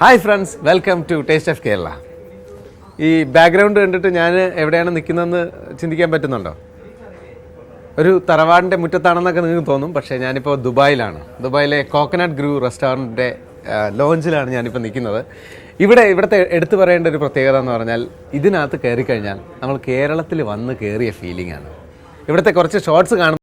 Hi friends welcome to taste of Kerala ഈ background കണ്ടിട്ട് ഞാൻ എവിടെയാണ് നിൽക്കുന്നതെന്ന് ചിന്തിക്കാൻ പറ്റുന്നുണ്ടോ? ഒരു തറവാടിന്റെ മുറ്റത്താണെന്നൊക്കെ നിങ്ങൾക്ക് തോന്നും പക്ഷേ ഞാനിപ്പോൾ ദുബായിലാണ്. ദുബായിലെ കോക്കനട്ട് ഗ്രൂ റെസ്റ്റോറന്റിന്റെ ലോഞ്ചിലാണ് ഞാനിപ്പോൾ നിൽക്കുന്നത് ഇവിടെ ഇവിടുത്തെ എടുത്തു പറയേണ്ട ഒരു പ്രത്യേകത എന്ന് പറഞ്ഞാൽ ഇതിനകത്ത് കയറി കഴിഞ്ഞാൽ നമ്മൾ കേരളത്തിൽ വന്ന് കയറിയ ഫീലിംഗ് ആണ്. ഇവിടുത്തെ കുറച്ച് ഷോർട്സ് കാണും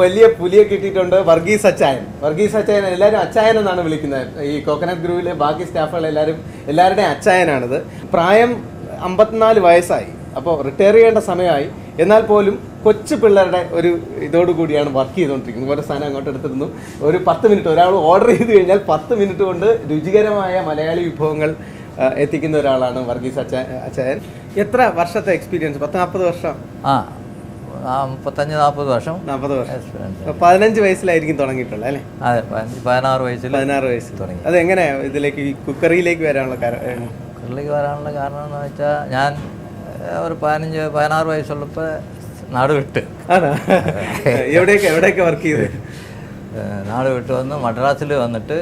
വലിയ പുലിയെ കിട്ടിയിട്ടുണ്ട് വർഗീസ് അച്ചായൻ. വർഗീസ് അച്ചായൻ എല്ലാവരും അച്ചായൻ എന്നാണ് വിളിക്കുന്നത്. ഈ കോക്കനട്ട് ഗ്രൂവിലെ ബാക്കി സ്റ്റാഫുകൾ എല്ലാവരും എല്ലാവരുടെയും അച്ചായനാണിത്. പ്രായം അമ്പത്തിനാല് വയസ്സായി. അപ്പോൾ റിട്ടയർ ചെയ്യേണ്ട സമയമായി. എന്നാൽ പോലും കൊച്ചു പിള്ളേരുടെ ഒരു ഇതോടു കൂടിയാണ് വർക്ക് ചെയ്തുകൊണ്ടിരിക്കുന്നത്. ഓരോ സാധനം അങ്ങോട്ട് എടുത്തിരുന്നു ഒരു പത്ത് മിനിറ്റ് ഒരാൾ ഓർഡർ ചെയ്ത് കഴിഞ്ഞാൽ പത്ത് മിനിറ്റ് കൊണ്ട് രുചികരമായ മലയാളി വിഭവങ്ങൾ എത്തിക്കുന്ന ഒരാളാണ് വർഗീസ് അച്ചാ അച്ചായൻ. എത്ര വർഷത്തെ എക്സ്പീരിയൻസ് പത്ത് നാൽപ്പത് വർഷം? ആ മുപ്പത്തഞ്ച് നാൽപ്പത് വർഷം നാൽപ്പത് വർഷം. എക്സ്പീരിയൻസ് പതിനഞ്ച് വയസ്സിലായിരിക്കും തുടങ്ങിയിട്ടുള്ളത് അല്ലേ? അതെ പതിനാറ് വയസ്സിൽ പതിനാറ് വയസ്സിൽ. തുടങ്ങി. അത് ഇതിലേക്ക് കുക്കറിയിലേക്ക് വരാനുള്ള കാരണം കുക്കറിലേക്ക് വരാനുള്ള കാരണം എന്ന് വെച്ചാൽ ഞാൻ ഒരു പതിനഞ്ച് പതിനാറ് വയസ്സുള്ളപ്പോൾ നാട് വിട്ട്. എവിടെയൊക്കെ എവിടെയൊക്കെ വർക്ക് ചെയ്ത്? നാട് വിട്ട് വന്ന് മദ്രാസിൽ വന്നിട്ട്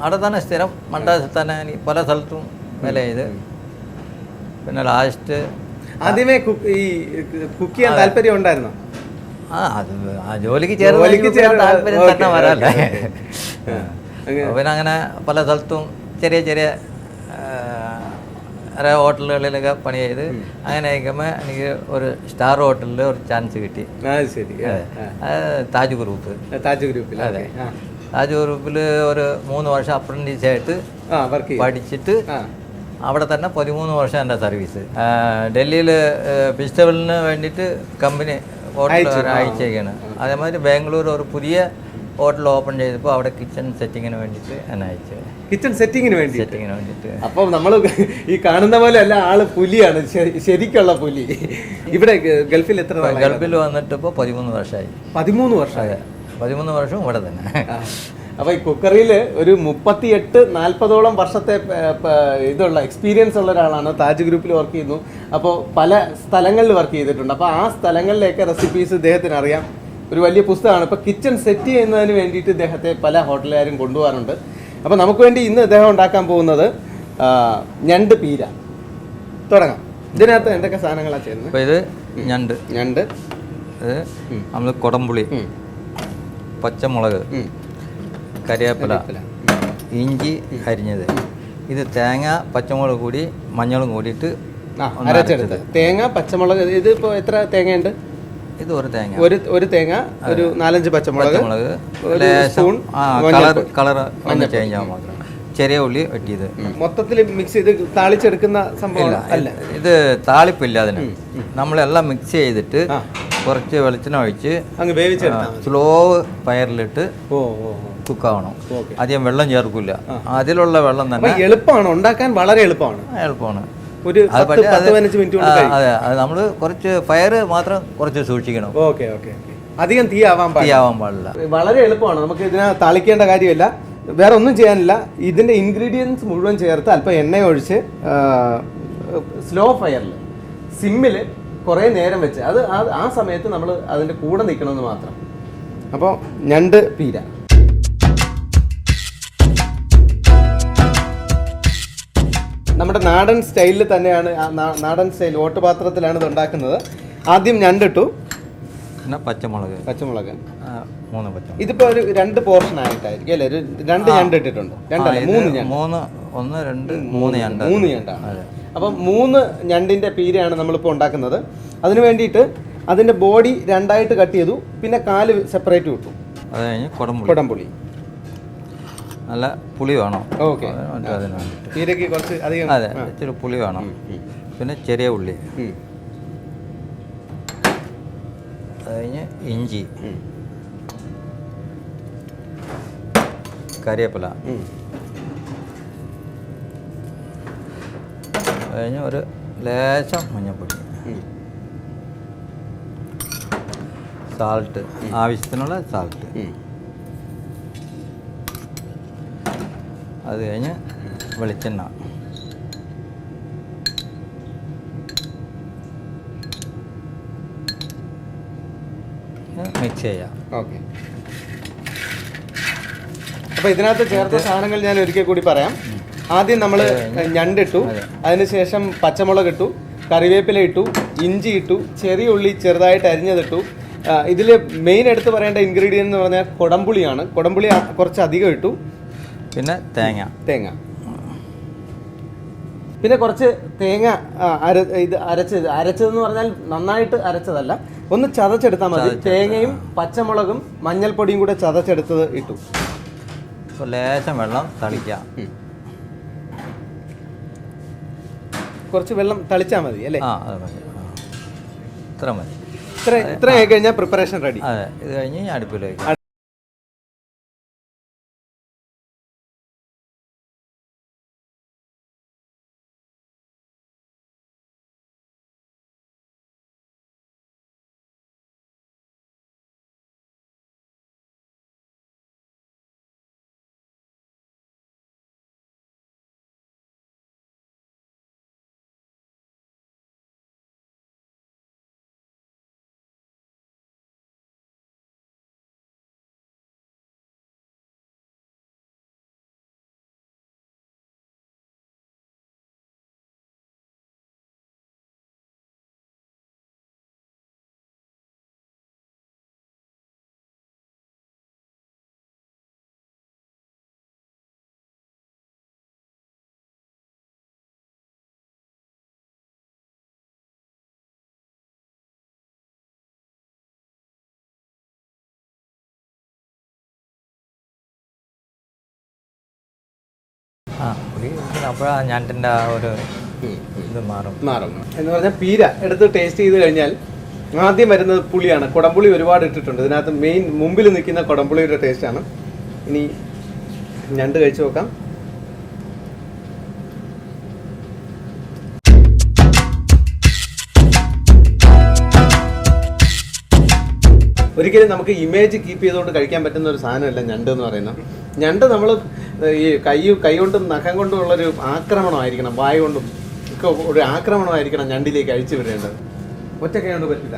അവിടെ തന്നെ സ്ഥിരം മദ്രാസിൽ തന്നെ പല സ്ഥലത്തും വില ചെയ്ത് പിന്നെ ലാസ്റ്റ് ആദ്യമേ ഈ കുക്ക് ചെയ്യാൻ താല്പര്യം ഉണ്ടായിരുന്നോ? ആ അത് ആ ജോലിക്ക് ചേർന്ന് ജോലിക്ക് ചേർന്ന് താല്പര്യം തന്നെ വരാല്ലേ പിന്നെ അങ്ങനെ പല സ്ഥലത്തും ചെറിയ ചെറിയ ഹോട്ടലുകളിലൊക്കെ പണി ചെയ്ത് അങ്ങനെ ആയിരിക്കുമ്പോൾ എനിക്ക് ഒരു സ്റ്റാർ ഹോട്ടലിൽ ഒരു ചാൻസ് കിട്ടി. ശരി. താജ് ഗ്രൂപ്പ്. താജ് ഗ്രൂപ്പിൽ അതെ. താജ് ഗ്രൂപ്പിൽ ഒരു മൂന്ന് വർഷം അപ്രന്റീസായിട്ട് പഠിച്ചിട്ട് അവിടെ തന്നെ പതിമൂന്ന് വർഷം എന്റെ സർവീസ്. ഡൽഹിയിൽ ഫെസ്റ്റിവലിന് വേണ്ടിയിട്ട് കമ്പനി ഹോട്ടൽ അയച്ചേക്കാണ്. അതേമാതിരി ബാംഗ്ലൂർ ഒരു പുതിയ ഹോട്ടൽ ഓപ്പൺ ചെയ്തപ്പോൾ അവിടെ കിച്ചൺ സെറ്റിങ്ങിന് വേണ്ടിയിട്ട് എന്നെ അയച്ചു. കിച്ചൺ സെറ്റിങ്ങിന് വേണ്ടി സെറ്റിങ്ങിന് വേണ്ടിയിട്ട്. അപ്പം നമ്മൾ ഈ കാണുന്ന പോലെ അല്ല ആൾ പുലിയാണ്. ശരിക്കുള്ള പുലി. ഇവിടെ ഗൾഫിൽ എത്ര? ഗൾഫിൽ വന്നിട്ട് ഇപ്പോൾ പതിമൂന്ന് വർഷമായി. പതിമൂന്ന് വർഷമായി. പതിമൂന്ന് വർഷം ഇവിടെ തന്നെ. അപ്പൊ ഈ കുക്കറിയിൽ ഒരു മുപ്പത്തിയെട്ട് നാൽപ്പതോളം വർഷത്തെ ഇതുള്ള എക്സ്പീരിയൻസ് ഉള്ള ഒരാളാണ് താജ് ഗ്രൂപ്പിൽ വർക്ക് ചെയ്യുന്നു. അപ്പോൾ പല സ്ഥലങ്ങളിൽ വർക്ക് ചെയ്തിട്ടുണ്ട്. അപ്പോൾ ആ സ്ഥലങ്ങളിലേക്ക് റെസിപ്പീസ് ഇദ്ദേഹത്തിന് അറിയാം ഒരു വലിയ പുസ്തകമാണ്. ഇപ്പോൾ കിച്ചൺ സെറ്റ് ചെയ്യുന്നതിന് വേണ്ടിയിട്ട് ഇദ്ദേഹത്തെ പല ഹോട്ടലുകാരും കൊണ്ടുപോകാറുണ്ട്. അപ്പോൾ നമുക്ക് വേണ്ടി ഇന്ന് ഇദ്ദേഹം ഉണ്ടാക്കാൻ പോകുന്നത് ഞണ്ട് പീര. തുടങ്ങാം. ഇതിനകത്ത് എന്തൊക്കെ സാധനങ്ങളാണ് ചെയ്യുന്നത്? അപ്പോൾ ഇത് ഞണ്ട്. ഞണ്ട്. നമ്മൾ കുടംപുളി പച്ചമുളക് ഉം. ഇഞ്ചി അരിഞ്ഞത്. ഇത് തേങ്ങ പച്ചമുളക് കൂടി മഞ്ഞളും കൂടിയിട്ട് അരച്ചെടുത്ത്. തേങ്ങ പച്ചമുളക് ഇത് ഇപ്പോൾ എത്ര തേങ്ങയുണ്ട്? ഇത് ഒരു തേങ്ങ. ഒരു ഒരു തേങ്ങ ഒരു നാലഞ്ച് പച്ചമുളക് സ്പൂൺ കളർ കളർ ഒന്ന് ചേഞ്ച് ആവാൻ മാത്രം. ചെറിയ ഉള്ളി വെട്ടിയത്. മൊത്തത്തിൽ മിക്സ് ചെയ്ത് താളിച്ചെടുക്കുന്ന സംഭവം അല്ല? ഇത് താളിപ്പില്ല അതിന്. നമ്മളെല്ലാം മിക്സ് ചെയ്തിട്ട്. കുറച്ച് വെളിച്ചെണ്ണ ഒഴിച്ച് അങ്ങ് വേവിച്ചെടുത്താൽ സ്ലോ ഫയറിലിട്ട് ഓ ഓ ഓ. കുക്കാവണം. ആദ്യം അധികം വെള്ളം ചേർക്കില്ല അതിലുള്ള വെള്ളം തന്നെ എളുപ്പമാണ് ഉണ്ടാക്കാൻ വളരെ എളുപ്പമാണ്. എളുപ്പമാണ്. ഒരു മിനിറ്റ് അതെ അത് നമ്മൾ കുറച്ച് ഫയർ മാത്രം കുറച്ച് സൂക്ഷിക്കണം. ഓക്കെ ഓക്കെ അധികം തീ ആവാൻ തീ ആവാൻ പാടില്ല. വളരെ എളുപ്പമാണ്. നമുക്ക് ഇതിനെ തളിക്കേണ്ട കാര്യമില്ല. വേറെ ഒന്നും ചെയ്യാനില്ല. ഇതിന്റെ ഇൻഗ്രീഡിയൻസ് മുഴുവൻ ചേർത്ത് അല്പം എണ്ണ ഒഴിച്ച് സ്ലോ ഫയറിൽ സിമ്മിൽ കുറേ നേരം വെച്ച്. അത് ആ- സമയത്ത് നമ്മൾ അതിന്റെ കൂടെ നിൽക്കണമെന്ന് മാത്രം. അപ്പോൾ ഞണ്ട് പീര. നമ്മുടെ നാടൻ സ്റ്റൈലിൽ തന്നെയാണ് നാടൻ സ്റ്റൈൽ ഓട്ടുപാത്രത്തിലാണ് ഇത് ഉണ്ടാക്കുന്നത് ആദ്യം ഞണ്ടിട്ടു. പിന്നെ പച്ചമുളക്. പച്ചമുളക്. മൂന്ന് പച്ചമുളക്. ഇതിപ്പോ ഒരു രണ്ട് പോർഷൻ ആയിട്ടായിരിക്കും. അല്ലേ ഒരു രണ്ട് ഞണ്ട് ഇട്ടിട്ടുണ്ട് രണ്ടല്ല മൂന്ന് മൂന്ന് ഒന്ന് രണ്ട് മൂന്ന് ഞണ്ട്. മൂന്ന് ഞണ്ടാണ്. അപ്പം മൂന്ന് ഞണ്ടിന്റെ പീരയാണ് നമ്മളിപ്പോൾ ഉണ്ടാക്കുന്നത്. അതിന് വേണ്ടിയിട്ട് അതിന്റെ ബോഡി രണ്ടായിട്ട് കട്ട് ചെയ്തു. പിന്നെ കാൽ സെപ്പറേറ്റ് വിട്ടു അത് കഴിഞ്ഞ് കുടംപുളി. കുടംപുളി. നല്ല പുളി വേണം. ഓക്കെ. അതിന് വേണ്ടിയിട്ട് കുറച്ച് അധികം. അതെ ഇച്ചിരി പുളി വേണം. പിന്നെ ചെറിയ ഉള്ളി. അത് കഴിഞ്ഞ് ഇഞ്ചി. കറിവേപ്പില കഴിഞ്ഞ് ഒരു ലേശം മഞ്ഞൾപ്പൊടി. സാൾട്ട് ആവശ്യത്തിനുള്ള സാൾട്ട് അത് കഴിഞ്ഞ് വെളിച്ചെണ്ണ. മിക്സ് ചെയ്യാം. ഓക്കെ. അപ്പൊ ഇതിനകത്ത് ചേർത്ത സാധനങ്ങൾ ഞാൻ ഒരിക്കൽ കൂടി പറയാം. ആദ്യം നമ്മൾ ഞണ്ടിട്ടു. അതിനുശേഷം പച്ചമുളക് ഇട്ടു. കറിവേപ്പില ഇട്ടു. ഇഞ്ചി ഇട്ടു. ചെറിയ ഉള്ളി ചെറുതായിട്ട് അരിഞ്ഞതിട്ടു. ഇതിൽ മെയിൻ എടുത്ത് പറയേണ്ട ഇൻഗ്രീഡിയന്റ് എന്ന് പറഞ്ഞാൽ കൊടംപുളിയാണ്. കൊടംപുളി കുറച്ച് അധികം ഇട്ടു. പിന്നെ തേങ്ങ. തേങ്ങ. പിന്നെ കുറച്ച് തേങ്ങ അര ഇത് അരച്ചത്. അരച്ചതെന്ന് പറഞ്ഞാൽ നന്നായിട്ട് അരച്ചതല്ല. ഒന്ന് ചതച്ചെടുത്താൽ മതി. തേങ്ങയും പച്ചമുളകും മഞ്ഞൾപ്പൊടിയും കൂടെ ചതച്ചെടുത്തത് ഇട്ടു. ലേശം വെള്ളം തളിക്കാം. കുറച്ച് വെള്ളം തളിച്ചാൽ മതി അല്ലേ? ആ അത് മതി. ഇത്ര മതി. ഇത്ര ഇത്ര കഴിഞ്ഞാൽ പ്രിപ്പറേഷൻ റെഡി. അതെ ഇത് കഴിഞ്ഞ് അടുപ്പിൽ വയ്ക്കാം ആ മാറും. മാറും. എന്ന് പറഞ്ഞാൽ പീര എടുത്ത് ടേസ്റ്റ് ചെയ്ത് കഴിഞ്ഞാൽ ആദ്യം വരുന്നത് പുളിയാണ്. കുടംപുളി ഒരുപാട് ഇട്ടിട്ടുണ്ട്. ഇതിനകത്ത് മെയിൻ മുമ്പിൽ നിൽക്കുന്ന കുടംപുളിയുടെ ടേസ്റ്റാണ് ഇനി ഞണ്ട് കഴിച്ചു നോക്കാം. ഒരിക്കലും നമുക്ക് ഇമേജ് കീപ്പ് ചെയ്തുകൊണ്ട് കഴിക്കാൻ പറ്റുന്ന ഒരു സാധനമല്ല ഞണ്ട് എന്ന് പറയുന്നത്. ഞണ്ട് നമ്മൾ ഈ കൈ കൈ കൊണ്ടും നഖം കൊണ്ടും ഉള്ളൊരു ആക്രമണമായിരിക്കണം വായ കൊണ്ടും ഒക്കെ ഒരു ആക്രമണമായിരിക്കണം ഞണ്ടിലേക്ക് അഴിച്ചു വിടേണ്ടത്. ഒറ്റ കൈകൊണ്ട് പറ്റില്ല.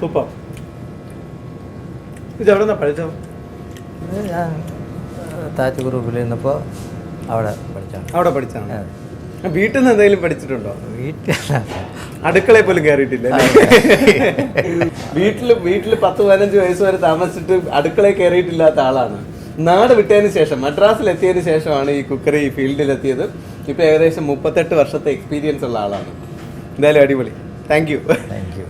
സൂപ്പർ. ഇത് എവിടെ നിന്നാ പഠിച്ചത്? ഞാൻ താച്ച് ഗ്രൂപ്പിൽ നിന്നപ്പോൾ അവിടെ പഠിച്ചാണ് അവിടെ പഠിച്ചാണ് വീട്ടിൽ നിന്ന് എന്തെങ്കിലും പഠിച്ചിട്ടുണ്ടോ? വീട്ടിൽ അടുക്കളയിൽ പോലും കയറിയിട്ടില്ല വീട്ടിൽ വീട്ടിൽ പത്ത് പതിനഞ്ച് വയസ്സ് വരെ താമസിച്ചിട്ട് അടുക്കളയിൽ കയറിയിട്ടില്ലാത്ത ആളാണ്. നാട് വിട്ടതിന് ശേഷം മദ്രാസിൽ എത്തിയതിന് ശേഷമാണ് ഈ കുക്കറി ഈ ഫീൽഡിൽ എത്തിയത് ഇപ്പൊ ഏകദേശം മുപ്പത്തെട്ട് വർഷത്തെ എക്സ്പീരിയൻസ് ഉള്ള ആളാണ്. എന്തായാലും അടിപൊളി. താങ്ക് യു താങ്ക് യു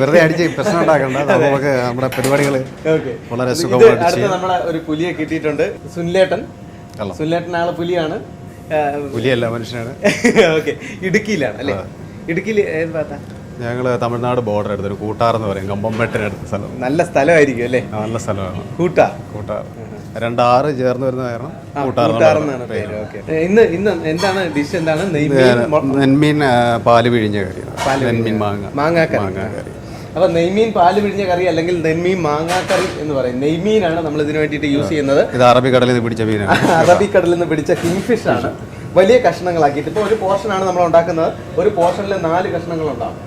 വെറുതെ അടിച്ച് പ്രശ്നം ഉണ്ടാക്കണ്ട. നമുക്ക് നമ്മുടെ പരിപാടികൾ വളരെ സുഖമായിട്ട് നമ്മളെ ഒരു പുലിയെ കിട്ടിയിട്ടുണ്ട്. സുനിലേട്ടൻ. സുനിലേട്ടൻ ആൾ പുലിയാണ്. പുലിയല്ല മനുഷ്യനാണ്. ഓക്കെ. ഇടുക്കിയിലാണ് അല്ലേ? ഇടുക്കിയിൽ ഏത് ഭാഗത്താ? ഞങ്ങൾ തമിഴ്നാട് ബോർഡർ അടുത്തൊരു കൂട്ടാർ എന്ന് പറയും കമ്പംപെട്ടിനടുത്ത സ്ഥലം. നല്ല സ്ഥലമായിരിക്കും അല്ലേ? നല്ല സ്ഥലമാണ്. കൂട്ടാർ. കൂട്ടാർ. രണ്ടാറ് ചേർന്ന് വരുന്ന കാരണം കൂട്ടാർ ഇന്ന് ഇന്ന് എന്താണ് ഡിഷ് എന്താണ്? നെയ്മീൻ നെന്മീൻ പാൽ പിഴിഞ്ഞ കറി നെന്മീൻ മാങ്ങ. മാങ്ങ കറി. അപ്പൊ നെയ്മീൻ പാൽ പിഴിഞ്ഞ കറി അല്ലെങ്കിൽ നെയ്മീൻ മാങ്ങാക്കറി എന്ന് പറയും. നെയ്മീനാണ് നമ്മൾ ഇതിനു വേണ്ടിയിട്ട് യൂസ് ചെയ്യുന്നത്. ഇത് അറബിക്കടലിൽ നിന്ന് പിടിച്ച മീനാണ്. അറബിക്കടലിൽ നിന്ന് പിടിച്ച കിങ്ഫിഷ് ആണ് വലിയ കഷ്ണങ്ങളാക്കിയിട്ട്. ഇപ്പോൾ ഒരു പോർഷനാണ് നമ്മൾ ഉണ്ടാക്കുന്നത്. ഒരു പോർഷനിൽ നാല് കഷ്ണങ്ങൾ ഉണ്ടാവും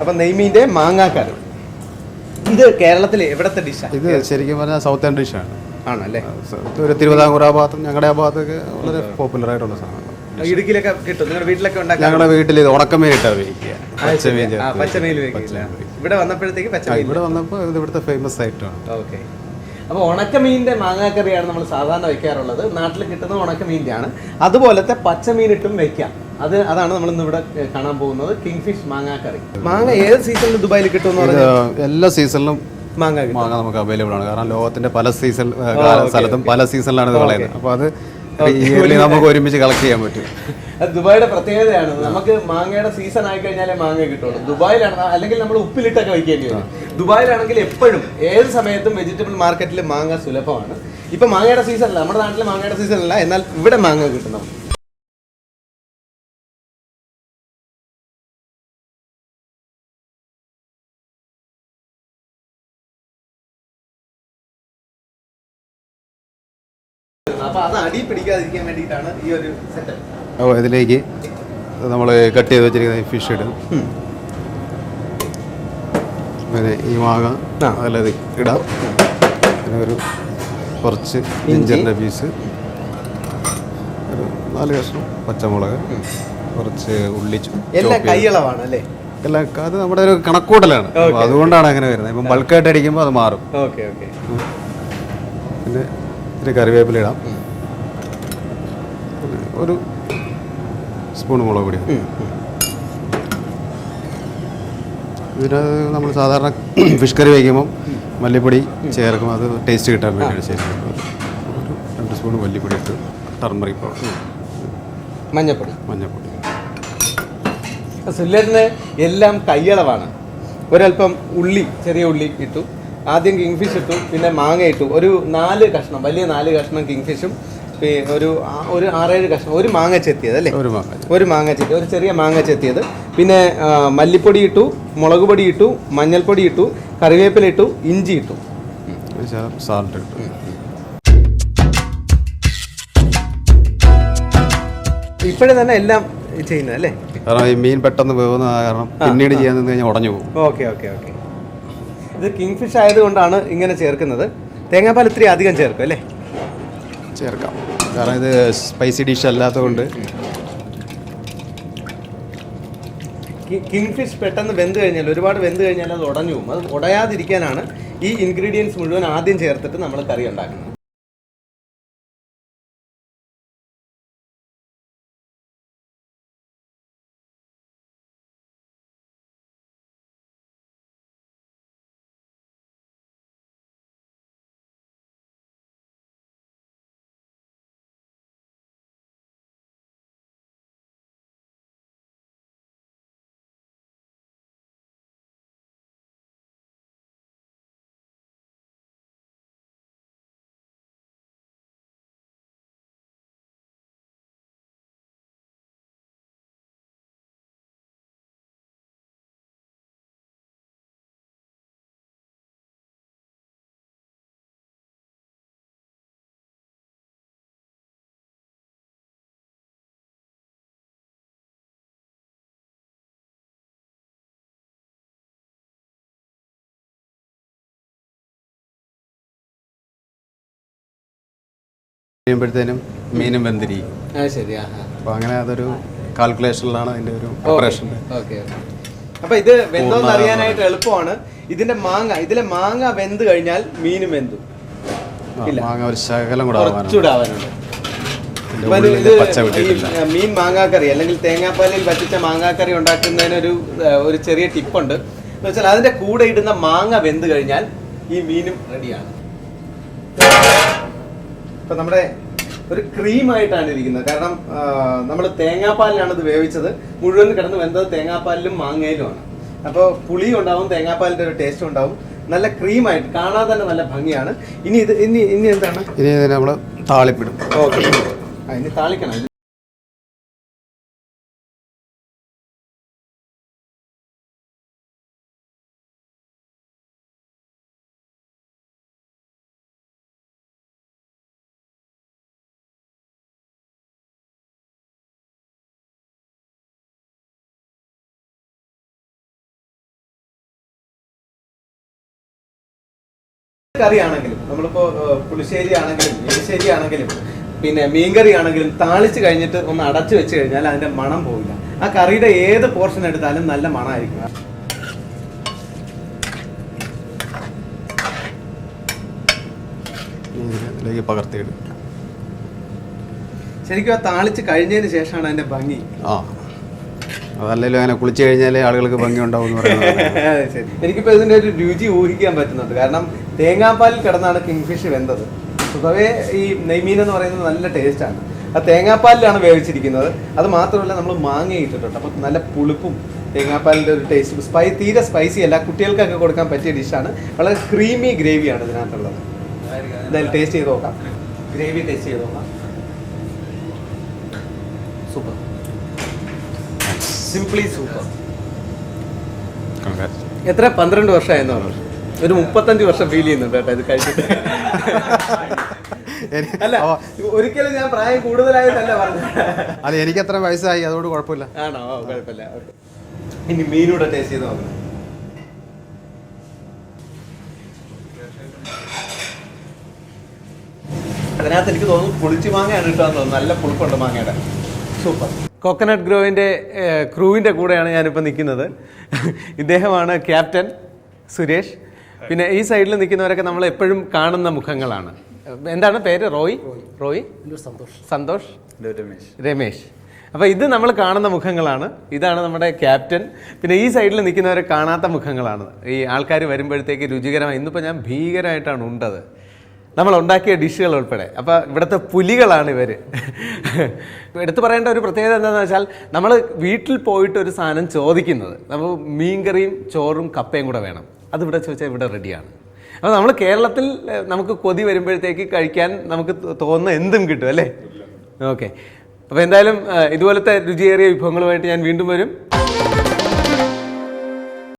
അപ്പൊ നെയ്മീന്റെ മാങ്ങാക്കറി. ഇത് കേരളത്തിലെ എവിടത്തെ ഡിഷാണ് ഇത് ശരിക്കും പറഞ്ഞാൽ സൗത്ത് ഇന്ത്യൻ ഡിഷാണ് ആണല്ലേ? ഒരു തിരുവിതാംകൂർ ആ ഭാഗത്തും ഞങ്ങളുടെ ആ ഭാഗത്തൊക്കെ വളരെ പോപ്പുലർ ആയിട്ടുള്ള സാധനമാണ്. ഇടുക്കിയിലൊക്കെ കിട്ടും. നിങ്ങളുടെ വീട്ടിലൊക്കെ ഞങ്ങളുടെ വീട്ടിൽ ഇത് ഉണക്കമീൻ ഇട്ടാ ഉപയോഗിക്കുക പച്ചമീൻ പച്ചമീൻ ഇവിടെ വന്നപ്പോഴത്തേക്ക് ഇവിടെ വന്നപ്പോൾ ഇത് ഇവിടുത്തെ ഫേമസ് ആയിട്ടാണ്. ഓക്കെ. അപ്പോൾ ഉണക്കമീനിന്റെ മാങ്ങാക്കറിയാണ് നമ്മൾ സാധാരണ വെക്കാറുള്ളത് നാട്ടിൽ കിട്ടുന്ന ഉണക്കമീനിന്റെ ആണ് അതുപോലത്തെ പച്ചമീനിട്ടും വെക്കാം അത് അതാണ് നമ്മൾ ഇന്ന് ഇവിടെ കാണാൻ പോകുന്നത്. കിങ് ഫിഷ് മാങ്ങാക്കറി. മാങ്ങ ഏത് സീസണിൽ ദുബായിൽ കിട്ടുമെന്ന് എല്ലാ സീസണിലും മാങ്ങ മാങ്ങ നമുക്ക് അവൈലബിൾ ആണ്. കാരണം ലോകത്തിന്റെ പല സീസൺ സ്ഥലത്തും പല സീസണിലാണ് ഇത് കളയുന്നത് അപ്പോൾ അത് ഇയർലി നമുക്ക് ഒരുമിച്ച് കളക്ട് ചെയ്യാൻ പറ്റും. ദുബായുടെ ദുബായിയുടെ പ്രത്യേകതയാണ്. നമുക്ക് മാങ്ങയുടെ സീസൺ ആയി കഴിഞ്ഞാലേ മാങ്ങ കിട്ടുള്ളൂ. ദുബായിലാണ് അല്ലെങ്കിൽ നമ്മൾ ഉപ്പിലിട്ടൊക്കെ വയ്ക്കേണ്ടി വരും. ദുബായിലാണെങ്കിൽ എപ്പോഴും ഏത് സമയത്തും വെജിറ്റബിൾ മാർക്കറ്റിൽ മാങ്ങ സുലഭമാണ്. ഇപ്പൊ മാങ്ങയുടെ സീസൺ അല്ല. നമ്മുടെ നാട്ടിലെ മാങ്ങയുടെ സീസൺ അല്ല. എന്നാൽ ഇവിടെ മാങ്ങ കിട്ടും അടി പിടിക്കാതിരിക്കാൻ വേണ്ടിയിട്ടാണ് ഈ ഒരു സെറ്റപ്പ് അപ്പോൾ ഇതിലേക്ക് നമ്മൾ കട്ട് ചെയ്ത് വെച്ചിരിക്കുന്ന ഫിഷ് ഇടും. പിന്നെ ഈ മാങ്ങ അല്ലാതെ ഇടാം. പിന്നെ ഒരു കുറച്ച് ജിഞ്ചറിന്റെ പീസ് ഒരു നാല് കഷ്ണം പച്ചമുളക് കുറച്ച് ഉള്ളി കൈയളവാണ് അല്ലേ എല്ലാം അത് നമ്മുടെ ഒരു കണക്കൂട്ടലാണ്. അതുകൊണ്ടാണ് അങ്ങനെ വരുന്നത്. ഇപ്പം ബൾക്കായിട്ട് അടിക്കുമ്പോൾ അത് മാറും. പിന്നെ ഇത്തിരി കറിവേപ്പില ഇടാം. ഒരു സ്പൂൺ മുളക് പൊടി. ഇതിന് നമ്മൾ സാധാരണ ഫിഷ് കറി വയ്ക്കുമ്പം മല്ലിപ്പൊടി ചേർക്കും അത് ടേസ്റ്റ് കിട്ടാൻ വേണ്ടിയാണ് ചേർക്കും ഒരു രണ്ട് സ്പൂൺ മല്ലിപ്പൊടി ഇട്ട് ടർമറിക് പൗഡർ മഞ്ഞപ്പൊടി. മഞ്ഞപ്പൊടി. സുല്ലേട്ടിന് എല്ലാം കയ്യളവാണ് ഒരല്പം ഉള്ളി ചെറിയ ഉള്ളി ഇട്ടു. ആദ്യം കിങ് ഫിഷ് ഇട്ടു പിന്നെ മാങ്ങ ഇട്ടു. ഒരു നാല് കഷ്ണം വലിയ നാല് കഷ്ണം കിങ്ഫിഷും പി- ഒരു ഒരു ആറേഴ് കഷ്ണം ഒരു മാങ്ങ ചെത്തിയത് അല്ലേ? ഒരു മാങ്ങ ഒരു മാങ്ങ ചെത്തി ഒരു ചെറിയ മാങ്ങ ചെത്തിയത്. പിന്നെ മല്ലിപ്പൊടി ഇട്ടു മുളക് പൊടി ഇട്ടു മഞ്ഞൾപ്പൊടി ഇട്ടു കറിവേപ്പില ഇട്ടു ഇഞ്ചി ഇട്ടു. സാൾട്ട് ഇട്ടു. ഇപ്പോഴേ തന്നെ എല്ലാം ചെയ്യുന്നത് അല്ലേ? കാരണം ഈ മീൻ പെട്ടെന്ന് പോകുന്ന കാരണം പിന്നീട് ചെയ്യാൻ നിന്ന് കഴിഞ്ഞാൽ ഉടഞ്ഞു പോകും. Okay okay okay. ഇത് കിങ്ഫിഷ് ആയതുകൊണ്ടാണ് ഇങ്ങനെ ചേർക്കുന്നത്. തേങ്ങാപ്പാൽ ഇത്തിരി അധികം ചേർക്കും അല്ലേ? ചേർക്കാം. കാരണം ഇത് സ്പൈസി ഡിഷ് അല്ലാത്തതുകൊണ്ട്. കിങ്ഫിഷ് പെട്ടെന്ന് വെന്ത് കഴിഞ്ഞാൽ ഒരുപാട് വെന്ത് കഴിഞ്ഞാൽ അത് ഉടഞ്ഞു പോകും. അത് ഉടയാതിരിക്കാനാണ് ഈ ഇൻഗ്രീഡിയൻസ് മുഴുവൻ ആദ്യം ചേർത്തിട്ട് നമ്മൾ കറി ഉണ്ടാക്കുന്നത്. കഴിയുമ്പോഴത്തേനും മീനും വെന്തിരിക്കും. അപ്പൊ അങ്ങനെ അതൊരു കാൽക്കുലേഷനിലാണ് അതിന്റെ ഒരു ഓപ്പറേഷൻ അപ്പൊ ഇത് വെന്തോന്ന് അറിയാനായിട്ട് എളുപ്പമാണ്. ഇതിന്റെ മാങ്ങ ഇതിലെ മാങ്ങ വെന്ത് കഴിഞ്ഞാൽ മീനും വെന്തു. മാങ്ങ ഒരു ശകലം കൂടെ കുറച്ചുകൂടെ ആവാനുണ്ട് മീൻ മാങ്ങാക്കറി അല്ലെങ്കിൽ തേങ്ങാപ്പാലിൽ വറ്റിച്ച മാങ്ങാക്കറി ഉണ്ടാക്കുന്നതിനൊരു ഒരു ചെറിയ ടിപ്പുണ്ട്. എന്ന് വെച്ചാൽ അതിന്റെ കൂടെ ഇടുന്ന മാങ്ങ വെന്ത് കഴിഞ്ഞാൽ ഈ മീനും റെഡിയാണ് ഇപ്പൊ നമ്മുടെ ഒരു ക്രീം ആയിട്ടാണ് ഇരിക്കുന്നത്. കാരണം നമ്മൾ തേങ്ങാപ്പാലിലാണ് ഇത് വേവിച്ചത്. മുഴുവൻ കിടന്ന് വെന്തത് തേങ്ങാപ്പാലിലും മാങ്ങയിലുമാണ് അപ്പോൾ പുളി ഉണ്ടാവും തേങ്ങാപ്പാലിന്റെ ഒരു ടേസ്റ്റ് ഉണ്ടാവും. നല്ല ക്രീമായിട്ട് കാണാൻ തന്നെ നല്ല ഭംഗിയാണ്. ഇനി ഇത് ഇനി ഇനി എന്താണ്? ഇനി നമ്മൾ താളിപ്പിടും. ഓക്കെ. ഇനി താളിക്കണം. ഇത് കറി ആണെങ്കിലും നമ്മളിപ്പോ പുളിശ്ശേരി ആണെങ്കിലും എരിശ്ശേരി ആണെങ്കിലും പിന്നെ മീൻകറി ആണെങ്കിലും താളിച്ച് കഴിഞ്ഞിട്ട് ഒന്ന് അടച്ചു വെച്ച് കഴിഞ്ഞാൽ അതിന്റെ മണം പോവില്ല. ആ കറിയുടെ ഏത് പോർഷൻ എടുത്താലും നല്ല മണമായിരിക്കും. പകർത്തിയിടും. ശരിക്കും ആ താളിച്ച് കഴിഞ്ഞതിന് ശേഷമാണ് അതിന്റെ ഭംഗി. ആ. അതല്ലെങ്കിലും അങ്ങനെ കുളിച്ച് കഴിഞ്ഞാലേ ആളുകൾക്ക് ഭംഗി ഉണ്ടാവും എനിക്കിപ്പോ ഇതിന്റെ ഒരു രുചി ഊഹിക്കാൻ പറ്റുന്നുണ്ട്. കാരണം തേങ്ങാപ്പാലിൽ കിടന്നാണ് കിങ്ഫിഷ് വെന്തത്. സ്വതവേ ഈ നെയ്മീൻ എന്ന് പറയുന്നത് നല്ല ടേസ്റ്റാണ്. ആ തേങ്ങാപ്പാലിലാണ് വേവിച്ചിരിക്കുന്നത്. അത് മാത്രമല്ല നമ്മൾ മാങ്ങ ഇട്ടിട്ടുണ്ട്. അപ്പം നല്ല പുളിപ്പും തേങ്ങാപ്പാലിന്റെ ഒരു ടേസ്റ്റ്. സ്പൈ തീരെ സ്പൈസി അല്ല. കുട്ടികൾക്കൊക്കെ കൊടുക്കാൻ പറ്റിയ ഡിഷാണ് വളരെ ക്രീമി ഗ്രേവിയാണ് ഇതിനകത്തുള്ളത്. എന്തായാലും ടേസ്റ്റ് ചെയ്ത് നോക്കാം. ഗ്രേവി ടേസ്റ്റ് ചെയ്ത് നോക്കാം. Super simply super. എത്ര? പന്ത്രണ്ട് വർഷമായിരുന്നു പറഞ്ഞു. ഒരു മുപ്പത്തഞ്ച് വർഷം ഫീൽ ചെയ്യുന്നുണ്ട് കേട്ടോ ഇത് കഴിച്ചിട്ട് അല്ല ഒരിക്കലും ഞാൻ പ്രായം കൂടുതലായിട്ടല്ല പറഞ്ഞു അല്ല എനിക്ക് അത്ര വയസ്സായി അതുകൊണ്ട് കുഴപ്പമില്ല. ആണോ? കുഴപ്പമില്ല. ഇനി മീനൂടെ ടേസ്റ്റ് ചെയ്ത് നോക്കണം അതിനകത്ത് എനിക്ക് തോന്നുന്നു പുളിച്ചു മാങ്ങയാണ് കിട്ടാന്ന് തോന്നുന്നു നല്ല പുളിപ്പുണ്ട് മാങ്ങയുടെ. സൂപ്പർ. കോക്കനട്ട് ഗ്രോവിന്റെ ക്രൂവിന്റെ കൂടെയാണ് ഞാനിപ്പോൾ നിൽക്കുന്നത്. ഇദ്ദേഹമാണ് ക്യാപ്റ്റൻ സുരേഷ്. പിന്നെ ഈ സൈഡിൽ നിൽക്കുന്നവരൊക്കെ നമ്മൾ എപ്പോഴും കാണുന്ന മുഖങ്ങളാണ്. എന്താണ് പേര്? റോയ്? റോയ്. സന്തോഷ്. സന്തോഷ്? രമേശ്. രമേശ്. അപ്പോൾ ഇത് നമ്മൾ കാണുന്ന മുഖങ്ങളാണ്. ഇതാണ് നമ്മുടെ ക്യാപ്റ്റൻ. പിന്നെ ഈ സൈഡിൽ നിൽക്കുന്നവരെ കാണാത്ത മുഖങ്ങളാണ്. ഈ ആൾക്കാർ വരുമ്പോഴത്തേക്ക് രുചികരമായി ഇന്നിപ്പോൾ ഞാൻ ഭീകരമായിട്ടാണ് ഉണ്ടത്. നമ്മൾ ഉണ്ടാക്കിയ ഡിഷുകൾ ഉൾപ്പെടെ. അപ്പോൾ ഇവിടുത്തെ പുലികളാണ് ഇവർ എടുത്തു പറയേണ്ട ഒരു പ്രത്യേകത എന്താണെന്ന് വെച്ചാൽ നമ്മൾ വീട്ടിൽ പോയിട്ട് ഒരു സാധനം ചോദിക്കുന്നത്. നമ്മൾ മീൻകറിയും ചോറും കപ്പയും കൂടെ വേണം. അത് ഇവിടെ ചോദിച്ചാൽ ഇവിടെ റെഡിയാണ് അപ്പോൾ നമ്മൾ കേരളത്തിൽ നമുക്ക് കൊതി വരുമ്പോഴത്തേക്ക് കഴിക്കാൻ നമുക്ക് തോന്നുന്ന എന്തും കിട്ടും അല്ലേ? ഓക്കെ. അപ്പോൾ എന്തായാലും ഇതുപോലത്തെ രുചിയേറിയ വിഭവങ്ങളുമായിട്ട് ഞാൻ വീണ്ടും വരും.